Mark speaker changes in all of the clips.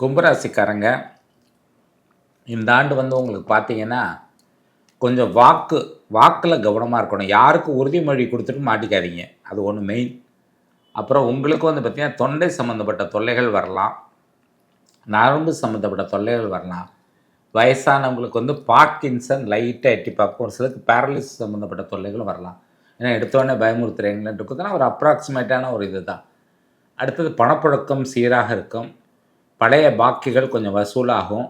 Speaker 1: கும்பராசிக்காரங்க இந்த ஆண்டு வந்து உங்களுக்கு பார்த்தீங்கன்னா கொஞ்சம் வாக்கு வாக்கில் கவனமாக இருக்கணும். யாருக்கும் உறுதிமொழி கொடுத்துட்டு மாட்டிக்காதீங்க. அது ஒன்று மெயின் அப்புறம் உங்களுக்கு வந்து பார்த்திங்கன்னா தொண்டை சம்மந்தப்பட்ட தொல்லைகள் வரலாம். நரம்பு சம்மந்தப்பட்ட தொல்லைகள் வரலாம். வயசானவங்களுக்கு வந்து பார்க்கின்சன் லைட்டாக எட்டி பார்க்கும் ஒரு சிலருக்கு பேரலிஸ் சம்மந்தப்பட்ட தொல்லைகளும் வரலாம். ஏன்னா எடுத்தோடனே பயமுறுத்துறீங்களேன்னு இருக்குதுன்னா ஒரு அப்ராக்சிமேட்டான ஒரு இது தான் அடுத்தது பணப்புழக்கம் சீராக இருக்கும். பழைய பாக்கிகள் கொஞ்சம் வசூலாகும்.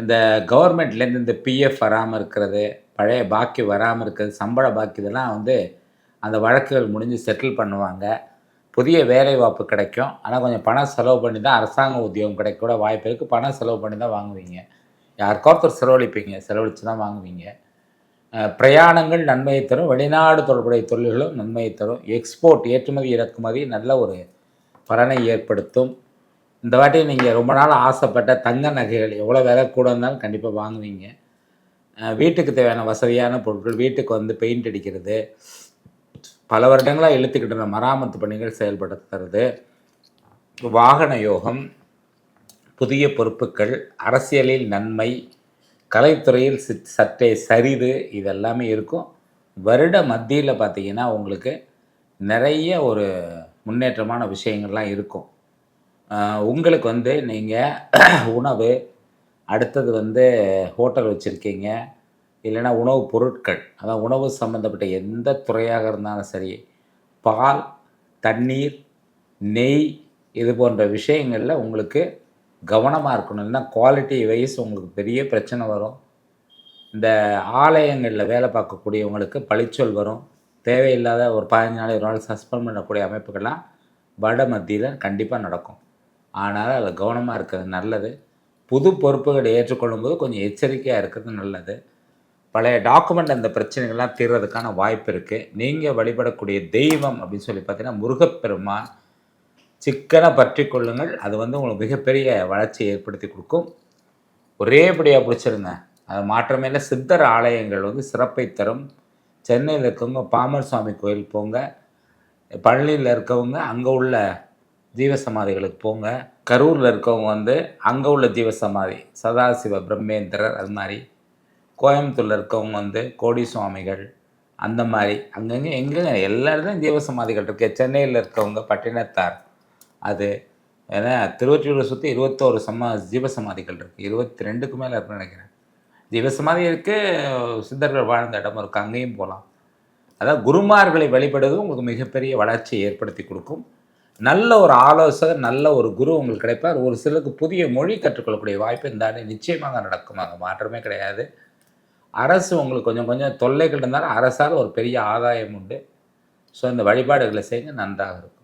Speaker 1: இந்த கவர்மெண்ட்லேருந்து இந்த பிஎஃப் வராமல் இருக்கிறது பழைய பாக்கி வராமல் இருக்கிறது சம்பள பாக்கி இதெல்லாம் வந்து அந்த வழக்குகள் முடிஞ்சு செட்டில் பண்ணுவாங்க. புதிய வேலை வாய்ப்பு கிடைக்கும். ஆனால் கொஞ்சம் பணம் செலவு பண்ணி தான் அரசாங்க உத்தியோகம் கிடைக்க கூட வாய்ப்பு இருக்குது பணம் செலவு பண்ணி தான் வாங்குவீங்க. யாருக்கோ ஒருத்தர் செலவழிப்பீங்க செலவழித்து தான் வாங்குவீங்க. பிரயாணங்கள் நன்மையை தரும். வெளிநாடு தொடர்புடைய தொழில்களும் நன்மையை தரும். எக்ஸ்போர்ட் ஏற்றுமதி இறக்குமதி நல்ல ஒரு பலனை ஏற்படுத்தும். இந்த வாட்டி நீங்கள் ரொம்ப நாள் ஆசைப்பட்ட தங்க நகைகள் எவ்வளோ விலை கூட இருந்தாலும் கண்டிப்பாக வாங்குவீங்க. வீட்டுக்கு தேவையான வசதியான பொருட்கள் வீட்டுக்கு வந்து பெயிண்ட் அடிக்கிறது பல வருடங்களாக இழுத்துக்கிட்டு இருந்த மராமத்து பணிகள் செயல்படுத்துறது வாகன யோகம் புதிய பொறுப்புகள் அரசியலில் நன்மை கலைத்துறையில் சற்றே சரிது இதெல்லாமே இருக்கும். வருட மத்தியில் பார்த்தீங்கன்னா உங்களுக்கு நிறைய ஒரு முன்னேற்றமான விஷயங்கள்லாம் இருக்கும். உங்களுக்கு வந்து நீங்கள் உணவு அடுத்தது வந்து ஹோட்டல் வச்சுருக்கீங்க இல்லைன்னா உணவுப் பொருட்கள் அதான் உணவு சம்மந்தப்பட்ட எந்த துறையாக இருந்தாலும் சரி பால் தண்ணீர் நெய் இது போன்ற விஷயங்களில் உங்களுக்கு கவனமாக இருக்கணும். இல்லைன்னா குவாலிட்டி வைஸ் உங்களுக்கு பெரிய பிரச்சனை வரும். இந்த ஆலயங்களில் வேலை பார்க்கக்கூடியவங்களுக்கு பழிச்சொல் வரும். தேவையில்லாத ஒரு பதினஞ்சு நாள் ஒரு நாள் சஸ்பெண்ட் பண்ணக்கூடிய அமைப்புகள்லாம் வட மத்தியில் கண்டிப்பாக நடக்கும். ஆனால் அதில் கவனமாக இருக்கிறது நல்லது. புது பொறுப்புகளை ஏற்றுக்கொள்ளும்போது கொஞ்சம் எச்சரிக்கையாக இருக்கிறது நல்லது. பழைய டாக்குமெண்ட் அந்த பிரச்சனைகள்லாம் தீர்றதுக்கான வாய்ப்பு இருக்குது நீங்கள் வழிபடக்கூடிய தெய்வம் அப்படின்னு சொல்லி பார்த்தீங்கன்னா முருகப்பெருமான் சிக்கனை பற்றி கொள்ளுங்கள். அது வந்து உங்களுக்கு மிகப்பெரிய வளர்ச்சியை ஏற்படுத்தி கொடுக்கும். ஒரேபடியாக பிடிச்சிருங்க. அது மாற்றமே இல்லை. சித்தர் ஆலயங்கள் வந்து சிறப்பை தரும். சென்னையில் இருக்கவங்க பாமர் சுவாமி கோயில் போங்க. பழனியில் இருக்கவங்க அங்கே உள்ள ஜீவசமாதிகளுக்கு போங்க. கரூரில் இருக்கவங்க வந்து அங்கே உள்ள ஜீவசமாதி சதாசிவ பிரம்மேந்திரர் அது மாதிரி. கோயம்புத்தூரில் இருக்கவங்க வந்து கோடி சுவாமிகள் அந்த மாதிரி. அங்கங்கே எங்கெங்க எல்லா இடத்துலையும் ஜீவசமாதிகள் இருக்கு. சென்னையில் இருக்கவங்க பட்டினத்தார் அது. ஏன்னா திருவொற்றியூரை சுற்றி இருபத்தோரு சமா ஜீவசமாதிகள் இருக்குது இருபத்தி ரெண்டுக்கு மேலே இருக்குன்னு நினைக்கிறேன். ஜீவசமாதி இருக்குது சித்தர்கள் வாழ்ந்த இடம் இருக்குது அங்கேயும் போகலாம் அதாவது குருமார்களை வழிபடுவது உங்களுக்கு மிகப்பெரிய வளர்ச்சியை ஏற்படுத்தி கொடுக்கும். நல்ல ஒரு ஆலோசகர் நல்ல ஒரு குரு உங்களுக்கு கிடைப்பார். ஒரு சிலருக்கு புதிய மொழி கற்றுக்கொள்ளக்கூடிய வாய்ப்பு இந்த ஆண்டு நிச்சயமாக நடக்கும். அங்கே மாற்றமே கிடையாது. அரசு உங்களுக்கு கொஞ்சம் கொஞ்சம் தொல்லைகள் இருந்தாலும் அரசால் ஒரு பெரிய ஆதாயம் உண்டு. ஸோ இந்த வழிபாடுகளை செய்யுங்க நன்றாக இருக்கும்.